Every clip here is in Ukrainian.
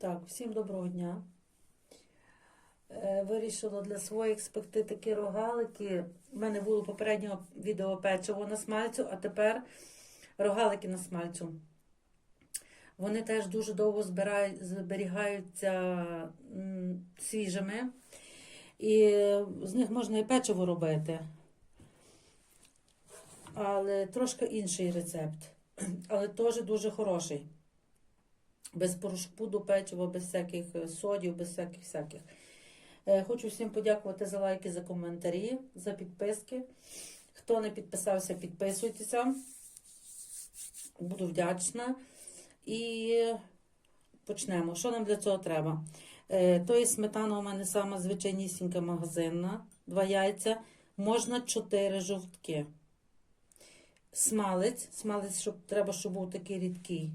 Так, всім доброго дня. Е, Вирішила для своїх спекти такі рогалики. У мене було попереднього відео печиво на смальцю, а тепер рогалики на смальцю. Вони теж дуже довго збирають, зберігаються свіжими. І з них можна і печиво робити. Але трошки інший рецепт. Але теж дуже хороший без порошку до печива, без всяких е, содів, без всяких всяких. Е, Хочу всім подякувати за лайки, за коментарі, за підписки. Хто не підписався, підписуйтеся. Буду вдячна. І почнемо. Що нам для цього треба? Е, То є сметана у мене сама звичайнісінька магазинна, два яйця, можна 4 жовтки. Смалець, смалець, щоб треба, щоб був такий рідкий.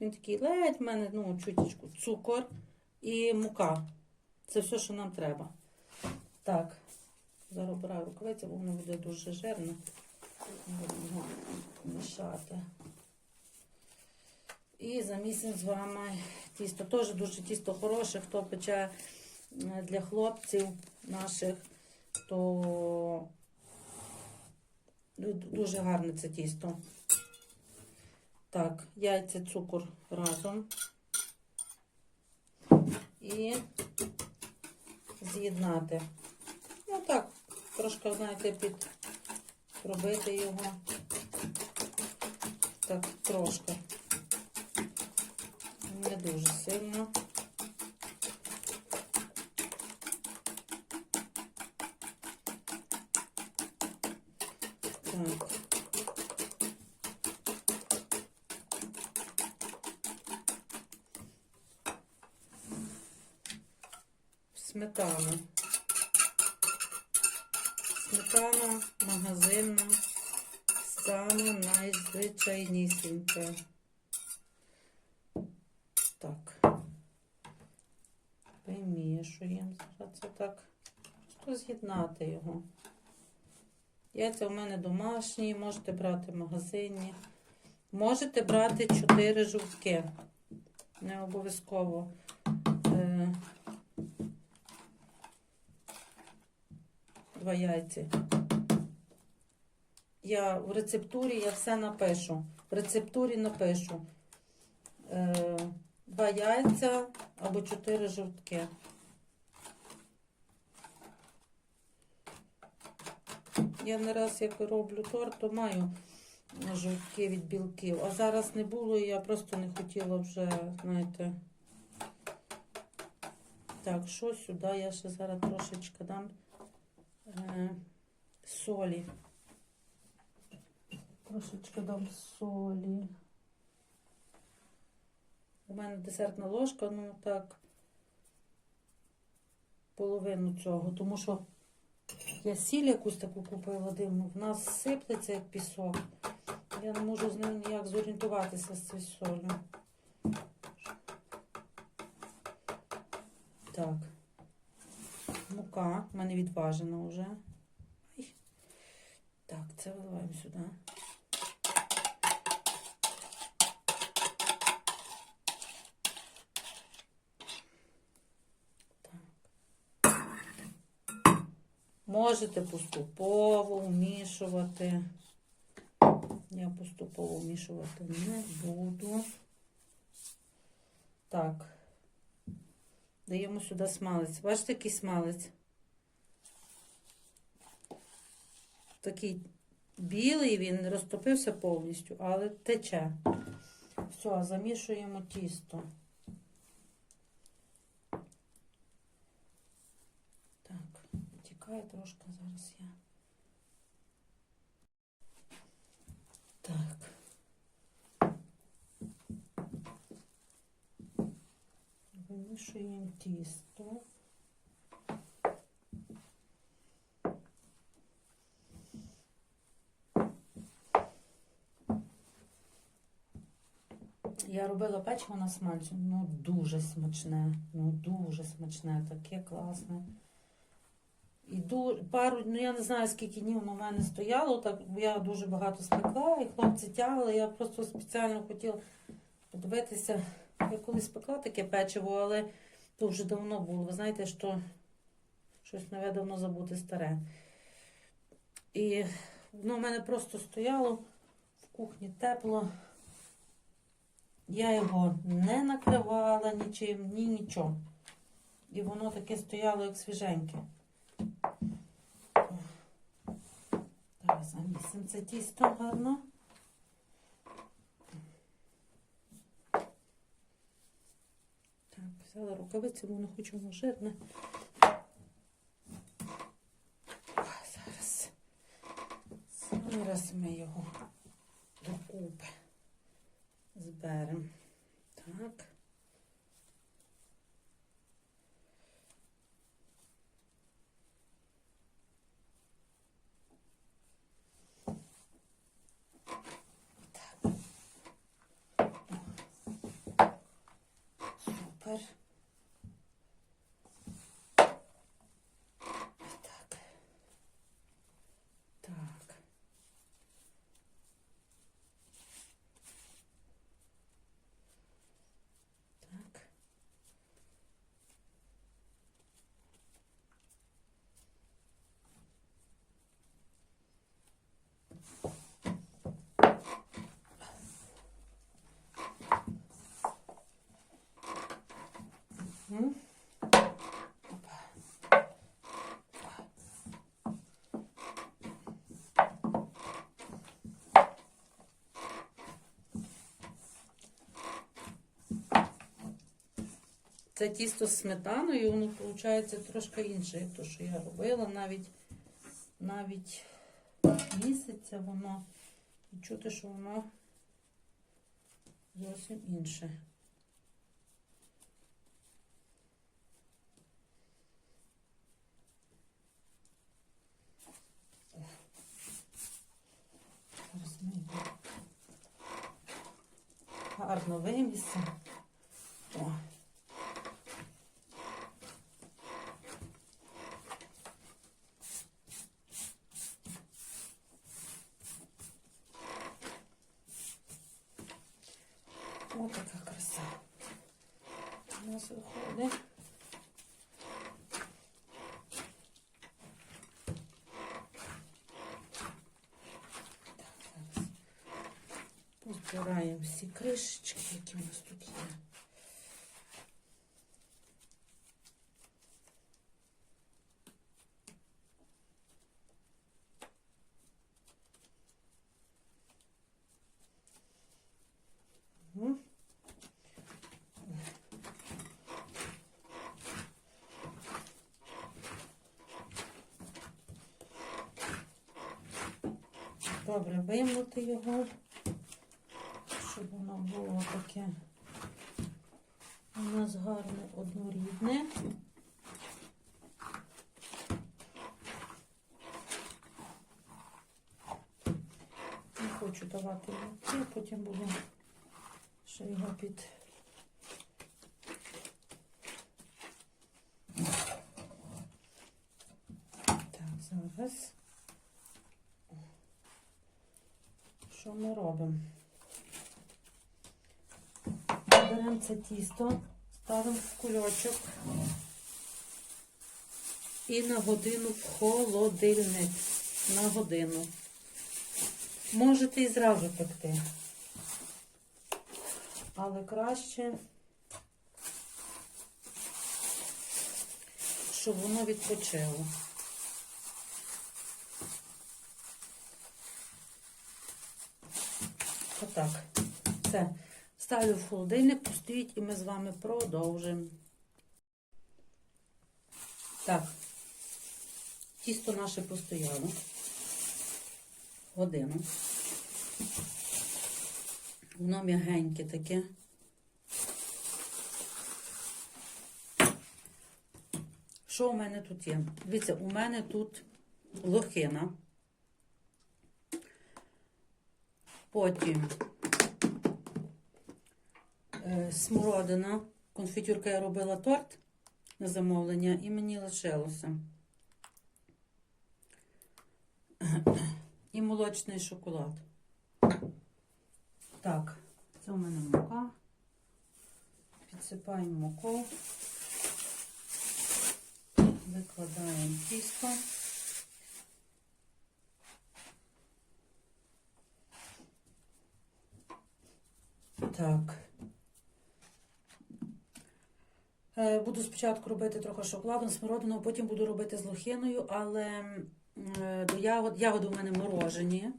Він такий ледь в мене, ну, чуточку, цукор і мука. Це все, що нам треба. Так, зараз обираю рукавицю, бо воно буде дуже жирне. Будемо мішати. І замісимо з вами тісто. Теж дуже тісто хороше, хто пече е, для хлопців наших, то дуже гарне це тісто. Так, яйця, цукор разом. І з'єднати. Ну так, трошки, знаєте, під пробити його. Так, трошки. Не дуже сильно. Так. Сметана. Сметана магазинна, саме найзвичайнісінька. Так. Вимішуємо зараз це так. З'єднати його. Яйця у мене домашні, можете брати магазинні. Можете брати 4 жовтки. Не обов'язково. Е, два яйця. Я в рецептурі я все напишу. В рецептурі напишу е, два яйця або чотири жовтки. Я не раз, як роблю торт, то маю жовтки від білків. А зараз не було, і я просто не хотіла вже, знаєте. Так, що сюди? Я ще зараз трошечки дам е, солі. Трошечки дам солі. У мене десертна ложка, ну так, половину цього, тому що я сіль якусь таку купила дивну, в нас сиплеться як пісок. Я не можу з ним ніяк зорієнтуватися з цією солью. Так. Мука в мене відважена вже. Так, це виливаємо сюди. Можете поступово вмішувати. Я поступово вмішувати не буду. Так. Даємо сюди смалець. Бачите, який смалець? Такий білий він розтопився повністю, але тече. Все, замішуємо тісто. Так, тікає трошки зараз я. Так. Вимішуємо тісто. Я робила печиво на смальцю, ну дуже смачне, ну дуже смачне, таке класне. Пару, ну я не знаю, скільки днів в мене стояло, так я дуже багато спекла, і хлопці тягли. Я просто спеціально хотіла подивитися, Я колись пекла таке печиво, але то вже давно було. Ви знаєте, що щось нове давно забути старе. І воно в мене просто стояло в кухні тепло. Я його не накривала нічим, ні нічого. І воно таке стояло, як свіженьке. Зараз замісимо це тісто гарно. Так, взяла рукавиці, бо не хочу жирне. Зараз. Зараз ми його докупи зберемо. Так. Супер. Так. Так. Так. М? Це тісто з сметаною, воно виходить трошки інше, як то, що я робила. Навіть, навіть місяця воно. І чути, що воно зовсім інше. Зараз ми гарно вимісимо. О, така краса. У нас виходить. Позбираємо всі кришечки, які у нас тут є. Добре, вимити його, щоб воно було таке у нас гарне однорідне. Не хочу давати муки, потім будемо ще його під. Так, зараз. Що ми робимо? Беремо це тісто, ставимо в кульочок і на годину в холодильник. На годину. Можете і зразу пекти. Але краще, щоб воно відпочило. Отак. Все. Ставлю в холодильник, постоїть і ми з вами продовжимо. Так. Тісто наше постояло. Годину. Воно м'ягеньке таке. Що у мене тут є? Дивіться, у мене тут лохина. Потім е, смородина. Конфітюрка я робила торт на замовлення і мені лишилося. І молочний шоколад. Так, це у мене мука. Підсипаємо муку. Викладаємо тісто. Так. Е, Буду спочатку робити трохи шоколадом, смородину, потім буду робити з лохиною, але е, до ягод, ягоди у мене морожені.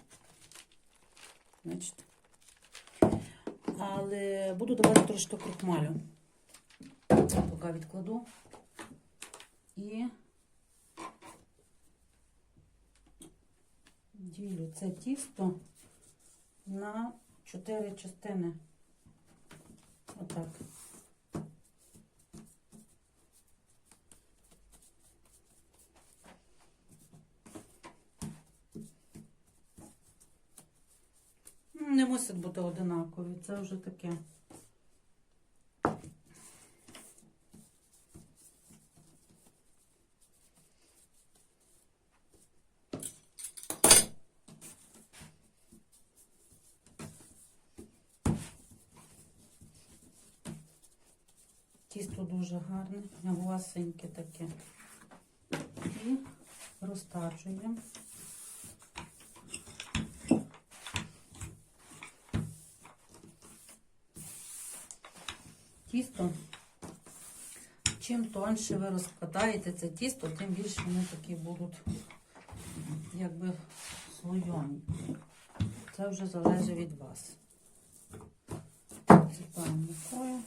Бачите. Але буду давати трошки крухмалю. Поки відкладу. І ділю це тісто на чотири частини. Отак. М, Не мусить бути одинакові, це вже таке. Тісто дуже гарне, м'ягусеньке таке. І розтаджуємо. Тісто. Чим тоньше ви розкладаєте це тісто, тим більше вони такі будуть, якби слойоні. Це вже залежить від вас. Засипаємо мукою.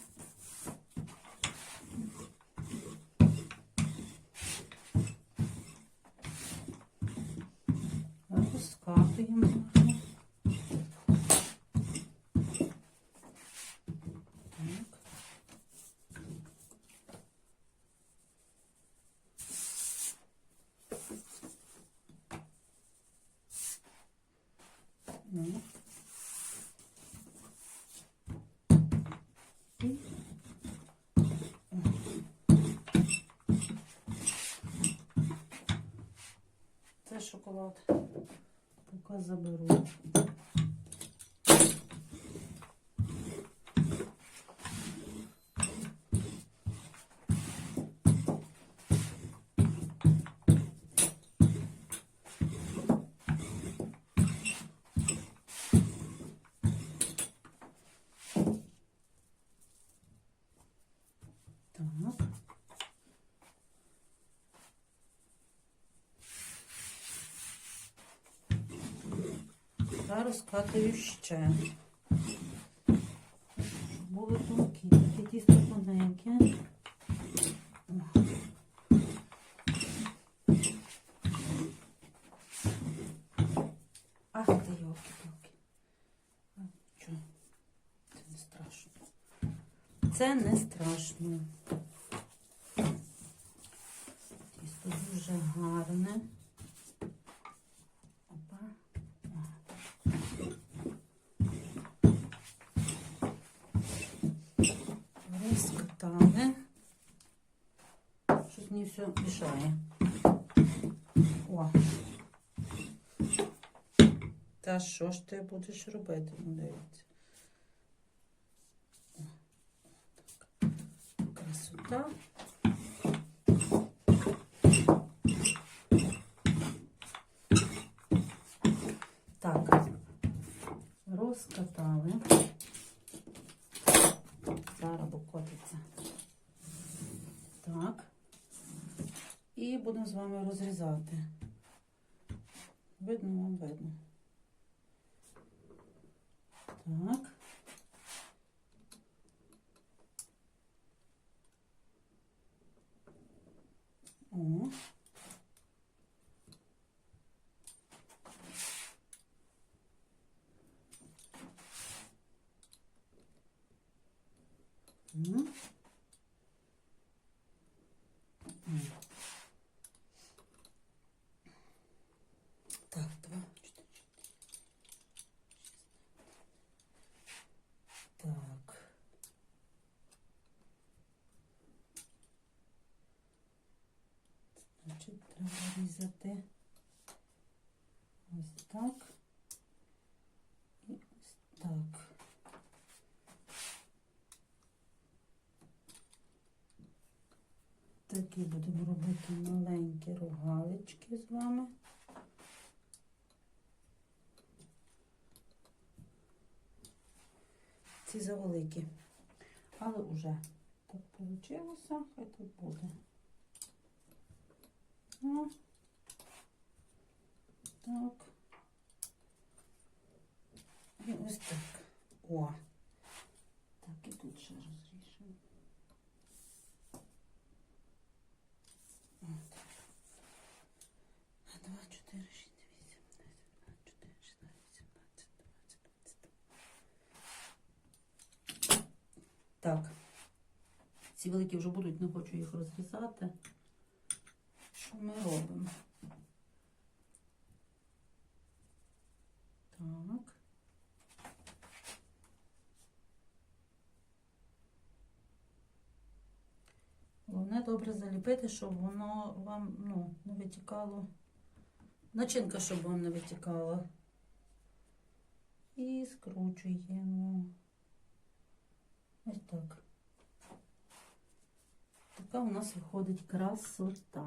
Шоколад. Поки заберу. Катаю ще. Було тонкі, таке тісто тоненьке. Ах ти йолки-палки. Це не страшно. Це не страшно. Тісто дуже гарне. Опа. Розкатали. Щось мені все мішає. О. Та що ж ти будеш робити? Ну. Красота. Так, розкатали. Зараз бо котиться. Так. І будемо з вами розрізати. Видно вам видно. Так. О. М. М. Так, два, чотири. Так. Значить, треба різати ось так. І ось так. Такі будемо робити маленькі рогалички з вами. Ці завеликі. Але вже так вийшло, хай так буде. О. Так. І ось так. О. Так, і тут ще розрішимо. Два, чотири, шість, вісім, десять, чотири, шістнадцять, двадцять. Так. Ці великі вже будуть, не хочу їх розрізати. Що ми робимо? Так. Головне добре заліпити, щоб воно вам ну, не витікало. Начинка, щоб вам не витікала. І скручуємо. Ось так. Така у нас виходить красота.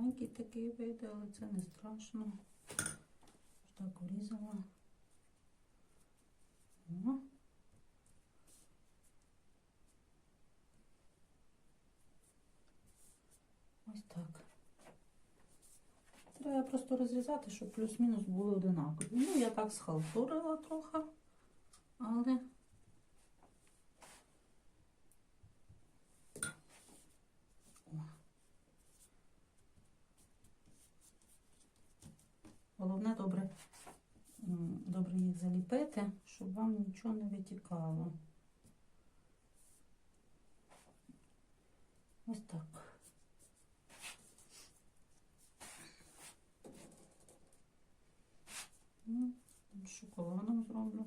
Та вузенький такий вийде, але це не страшно. Так урізала. Ось так. Треба просто розрізати, щоб плюс-мінус були одинакові. Ну, я так схалтурила трохи, але. О. Головне добре, м, добре їх заліпити, щоб вам нічого не витікало. Ось так. Ну, шоколадом зроблю.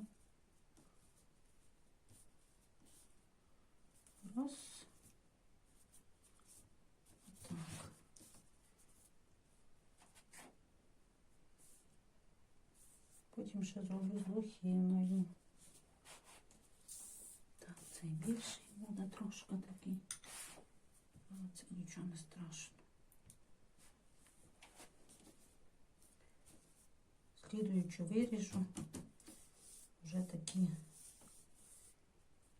Раз. Так. Потім зроблю з лохіною. Так, цей більший буде трошки такий. Але це нічого не страшно. Слідуючу виріжу вже такі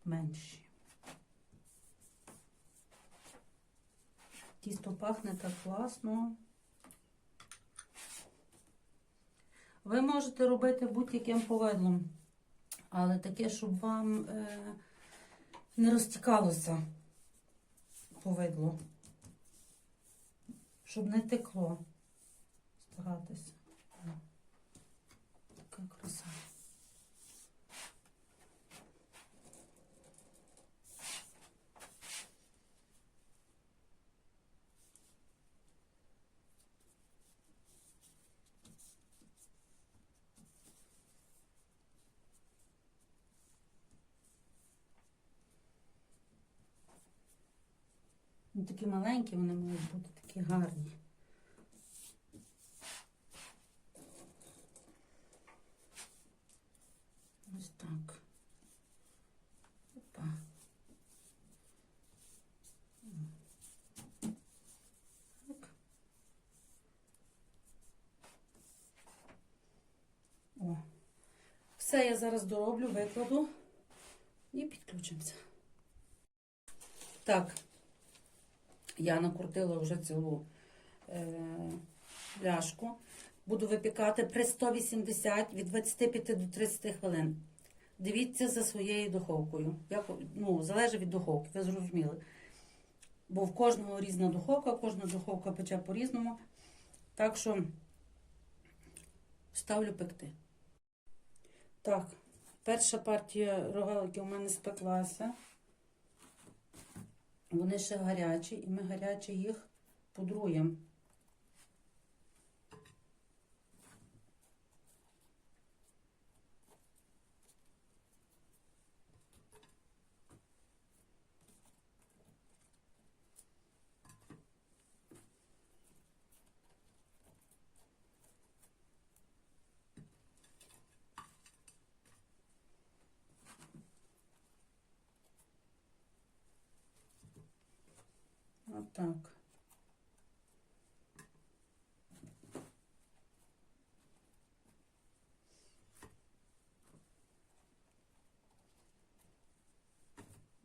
менші. Тісто пахне так класно. Ви можете робити будь-яким повидлом, але таке, щоб вам е, не розтікалося повидло, щоб не текло. Старатися. Така краса. Такі маленькі, вони мають бути такі гарні. Ось так. Опа. Так. О. Все я зараз дороблю, викладу і підключимося. Так, я накрутила вже цілу е, пляшку. Буду випікати при 180 від 25 до 30 хвилин. Дивіться за своєю духовкою. Як, ну, залежить від духовки, ви зрозуміли. Бо в кожного різна духовка, кожна духовка пече по-різному. Так що ставлю пекти. Так, перша партія рогалики у мене спеклася. Вони ще гарячі, і ми гарячі їх пудруємо. Отак.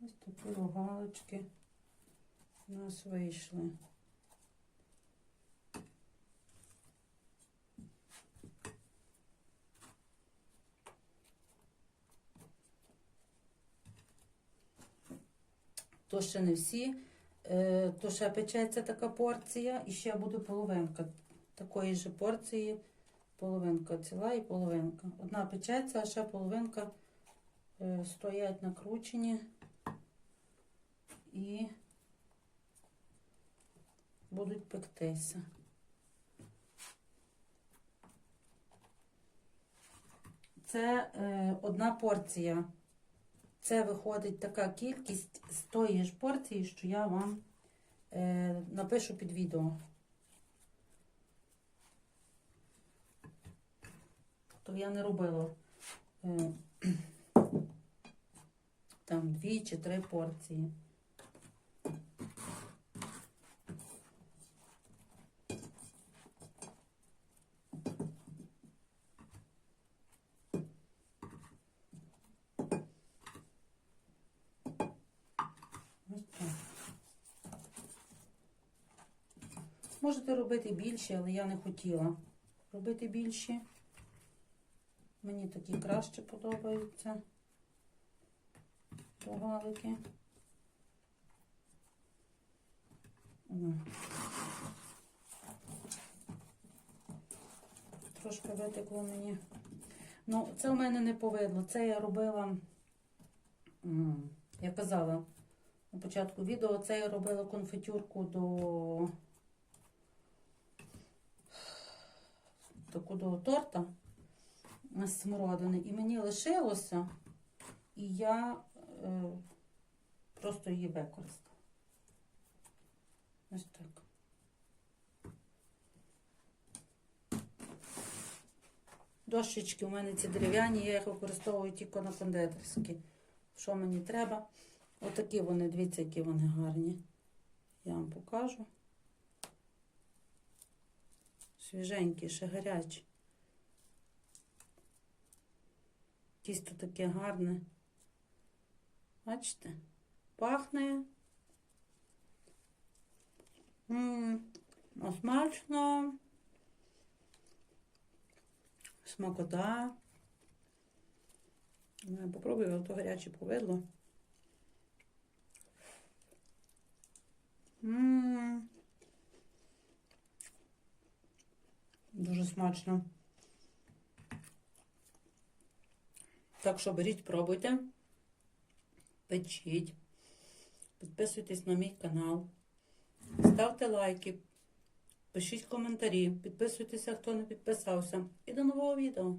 Ось такі рогалочки у нас вийшли. То ще не всі. Е, то ще печеться така порція, і ще буде половинка такої ж порції. Половинка ціла і половинка. Одна печеться, а ще половинка е, стоять накручені і будуть пектися. Це е, одна порція. Це виходить така кількість з тої ж порції, що я вам е, напишу під відео. То я не робила е, там дві чи три порції. Ось так. Можете робити більше, але я не хотіла робити більші. Мені такі краще подобаються рогалики. Трошки витекло мені. Ну, це в мене не повидло. Це я робила, я казала на початку відео, це я робила конфетюрку до до торта з смородини. І мені лишилося, і я е, просто її використала. Ось так. Дощечки у мене ці дерев'яні, я їх використовую тільки на кондитерські. Що мені треба? Отакі вони, дивіться, які вони гарні. Я вам покажу. Свіженькі, ще гарячі. Тісто таке гарне. Бачите? Пахне. М -м, смачно. Смакота. Ну, Я попробую, а то гаряче повидло. М Дуже смачно. Так що беріть, пробуйте, печіть, підписуйтесь на мій канал, ставте лайки, пишіть коментарі, підписуйтеся, хто не підписався. І до нового відео.